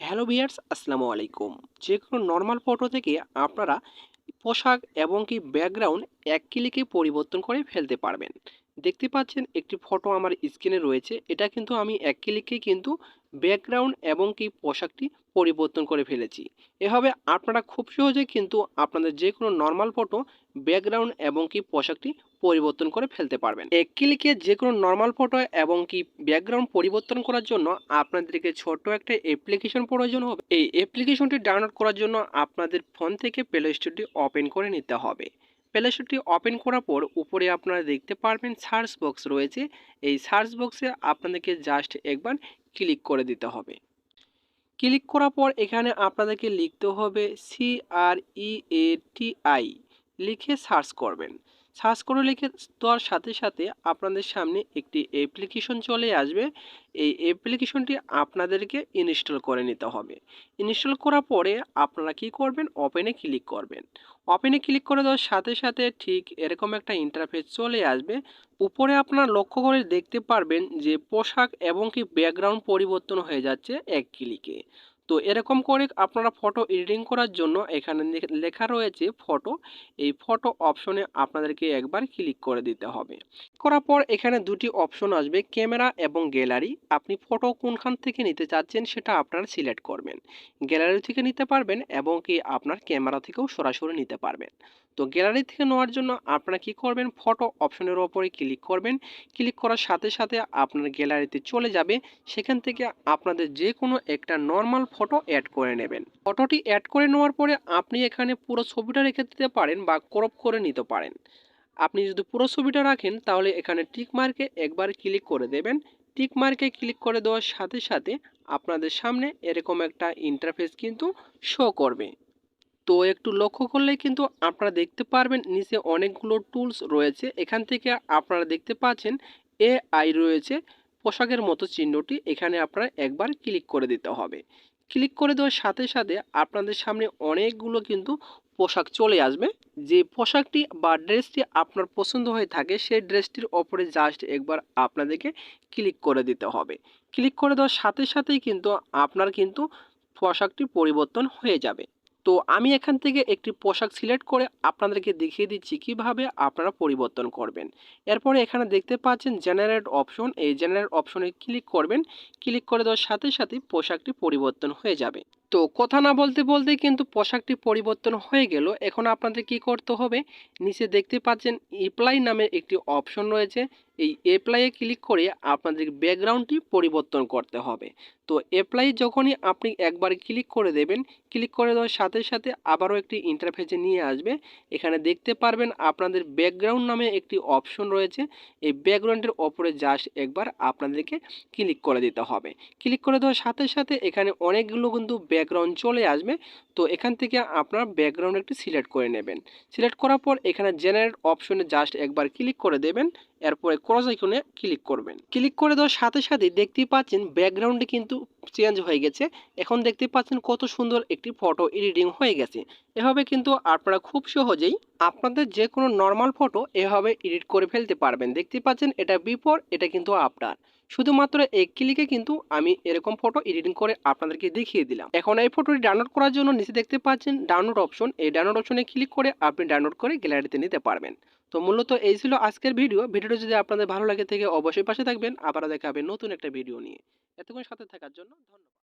Hello বিয়ার্স আসসালামু আলাইকুম। যে কোনো নর্মাল ফটো থেকে আপনারা পোশাক এবং কি ব্যাকগ্রাউন্ড এক ক্লিকে পরিবর্তন করে ফেলতে পারবেন। দেখতে পাচ্ছেন একটি ফটো আমার স্ক্রিনে রয়েছে। এটা কিন্তু আমি এক ক্লিকে কিন্তু ব্যাকগ্রাউন্ড এবং কি পোশাকটি পরিবর্তন করে ফেলেছি। এভাবে আপনারা খুব সহজে কিন্তু আপনাদের যে কোনো নর্মাল ফটো ব্যাকগ্রাউন্ড এবং কি পোশাকটি পরিবর্তন করে ফেলতে পারবেন। এক ক্লিকে যে কোনো নর্মাল ফটো এবং কি ব্যাকগ্রাউন্ড পরিবর্তন করার জন্য আপনাদেরকে ছোট্ট একটা অ্যাপ্লিকেশন প্রয়োজন হবে। এই অ্যাপ্লিকেশনটি ডাউনলোড করার জন্য আপনাদের ফোন থেকে প্লে স্টোরটি ওপেন করে নিতে হবে। প্লে স্টোরটি ওপেন করার পর উপরে আপনারা দেখতে পারবেন সার্চ বক্স রয়েছে। এই সার্চ বক্সে আপনাদেরকে জাস্ট একবার ক্লিক করে দিতে হবে। ক্লিক করার পর এখানে আপনাদেরকে লিখতে হবে C R E A T I লিখে সার্চ করবেন। সার্চ করে লিখে দেওয়ার সাথে সাথে আপনাদের সামনে একটি অ্যাপ্লিকেশন চলে আসবে। এই অ্যাপ্লিকেশনটি আপনাদেরকে ইনস্টল করে নিতে হবে। ইনস্টল করার পরে আপনারা কি করবেন? ওপেনে ক্লিক করবেন। ওপেনে ক্লিক করে দেওয়ার সাথে সাথে ঠিক এরকম একটা ইন্টারফেস চলে আসবে। উপরে আপনারা লক্ষ্য করে দেখতে পারবেন যে পোশাক এবং কি ব্যাকগ্রাউন্ড পরিবর্তন হয়ে যাচ্ছে এক ক্লিকে তো এরকম করে আপনারা ফটো এডিটিং করার জন্য এখানে লেখা রয়েছে ফটো এই ফটো অপশনে আপনাদেরকে একবার ক্লিক করে দিতে হবে। করার পর এখানে দুটি অপশন আসবে ক্যামেরা এবং গ্যালারি আপনি ফটো কোনখান থেকে নিতে চাচ্ছেন সেটা আপনারা সিলেক্ট করবেন। গ্যালারি থেকে নিতে পারবেন এবং কি আপনার ক্যামেরা থেকেও সরাসরি নিতে পারবেন। তো গ্যালারি থেকে নেওয়ার জন্য আপনারা কি করবেন? ফটো অপশনের ওপরে ক্লিক করবেন। ক্লিক করার সাথে সাথে আপনার গ্যালারিতে চলে যাবে। সেখান থেকে আপনাদের যে কোনো একটা নর্মাল ফটো অ্যাড করে নেবেন। ফটোটি অ্যাড করে নেওয়ার পরে আপনি এখানে পুরো ছবিটা রেখে দিতে পারেন বা ক্রপ করে নিতে পারেন। আপনি যদি পুরো ছবিটা রাখেন, তাহলে এখানে টিক মার্কে একবার ক্লিক করে দেবেন। টিক মার্কে ক্লিক করে দেওয়ার সাথে সাথে আপনাদের সামনে এরকম একটা ইন্টারফেস কিন্তু শো করবে। তো একটু লক্ষ্য করলে কিন্তু আপনারা দেখতে পারবেন নিচে অনেকগুলো টুলস রয়েছে। এখান থেকে আপনারা দেখতে পাচ্ছেন এ আই রয়েছে। পোশাকের মতো চিহ্নটি এখানে আপনারা একবার ক্লিক করে দিতে হবে। ক্লিক করে দেওয়ার সাথে সাথে আপনাদের সামনে অনেকগুলো কিন্তু পোশাক চলে আসবে। যে পোশাকটি বা ড্রেসটি আপনার পছন্দ হয়ে থাকে, সেই ড্রেসটির ওপরে জাস্ট একবার আপনাদেরকে ক্লিক করে দিতে হবে। ক্লিক করে দেওয়ার সাথে সাথেই কিন্তু আপনার কিন্তু পোশাকটি পরিবর্তন হয়ে যাবে। তো আমি এখান থেকে একটি পোশাক সিলেক্ট করে আপনাদেরকে দেখিয়ে দিচ্ছি কীভাবে আপনারা পরিবর্তন করবেন। এরপরে এখানে দেখতে পাচ্ছেন জেনারেট অপশন এই জেনারেট অপশনে ক্লিক করবেন। ক্লিক করে দেওয়ার সাথে সাথে পোশাকটি পরিবর্তন হয়ে যাবে। তো কথা না বলতে বলতে কিন্তু পোশাকটি পরিবর্তন হয়ে গেল। এখন আপনাদের কি করতে হবে? নিচে দেখতে পাচ্ছেন এপ্লাই নামে একটি অপশন রয়েছে। এই অ্যাপ্লাইয়ে ক্লিক করে আপনাদের ব্যাকগ্রাউন্ডটি পরিবর্তন করতে হবে। তো অ্যাপ্লাই যখনই আপনি একবার ক্লিক করে দেবেন ক্লিক করে দেওয়ার সাথে সাথে আবারও একটি ইন্টারফেসে নিয়ে আসবে। এখানে দেখতে পারবেন আপনাদের ব্যাকগ্রাউন্ড নামে একটি অপশন রয়েছে। এই ব্যাকগ্রাউন্ডের ওপরে জাস্ট একবার আপনাদেরকে ক্লিক করে দিতে হবে। ক্লিক করে দেওয়ার সাথে সাথে এখানে অনেকগুলো কিন্তু ব্যাকগ্রাউন্ড চলে আসবে, তো এখান থেকে আপনার ব্যাকগ্রাউন্ড একটি সিলেক্ট করে নেবেন। সিলেক্ট করার পর এখানে জেনারেট অপশনে জাস্ট একবার ক্লিক করে দেবেন, এরপরে ক্রস আইকনে ক্লিক করবেন। ক্লিক করে দেওয়ার সাথে সাথে দেখতেই পাচ্ছেন ব্যাকগ্রাউন্ডে কিন্তু চেঞ্জ হয়ে গেছে। এখন দেখতে পাচ্ছেন কত সুন্দর একটি ফটো এডিটিং হয়ে গেছে। এভাবে কিন্তু আপনারা খুব সহজেই আপনাদের যে কোনো নর্মাল ফটো এভাবে এডিট করে ফেলতে পারবেন। দেখতে পাচ্ছেন এটা বিফোর এটা কিন্তু আপনার শুধুমাত্র এক ক্লিকে কিন্তু আমি এরকম ফটো এডিটিং করে আপনাদেরকে দেখিয়ে দিলাম। এখন এই ফটোটি ডাউনলোড করার জন্য নিচে দেখতে পাচ্ছেন ডাউনলোড অপশন এই ডাউনলোড অপশনে ক্লিক করে আপনি ডাউনলোড করে গ্যালারিতে নিতে পারবেন। তো মূলত এই ছিল আজকের ভিডিও ভিডিওটা যদি আপনাদের ভালো লাগে থেকে অবশ্যই পাশে থাকবেন। আবারও দেখা হবে নতুন একটা ভিডিও নিয়ে। এতক্ষণ সাথে থাকার জন্য ধন্যবাদ।